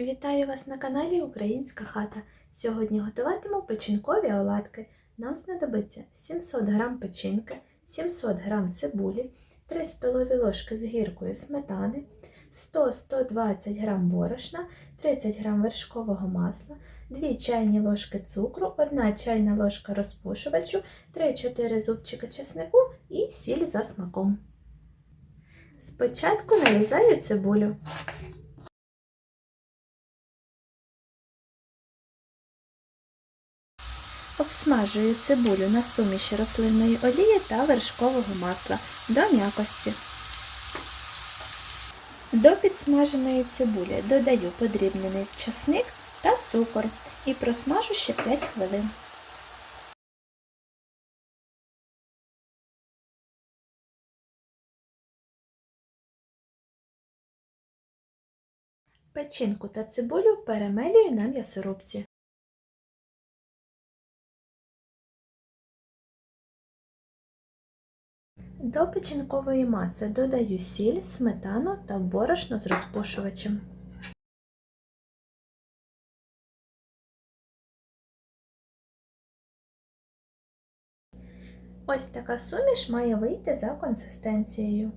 Вітаю вас на каналі Українська хата. Сьогодні готуватиму печінкові оладки. Нам знадобиться 700 г печінки, 700 г цибулі, 3 столові ложки з гіркою сметани, 100-120 г борошна, 30 г вершкового масла, 2 чайні ложки цукру, 1 чайна ложка розпушувачу, 3-4 зубчика чеснику і сіль за смаком. Спочатку нарізаю цибулю. Обсмажую цибулю на суміші рослинної олії та вершкового масла до м'якості. До підсмаженої цибулі додаю подрібнений часник та цукор і просмажу ще 5 хвилин. Печінку та цибулю перемелюю на м'ясорубці. До печінкової маси додаю сіль, сметану та борошно з розпушувачем. Ось така суміш має вийти за консистенцією.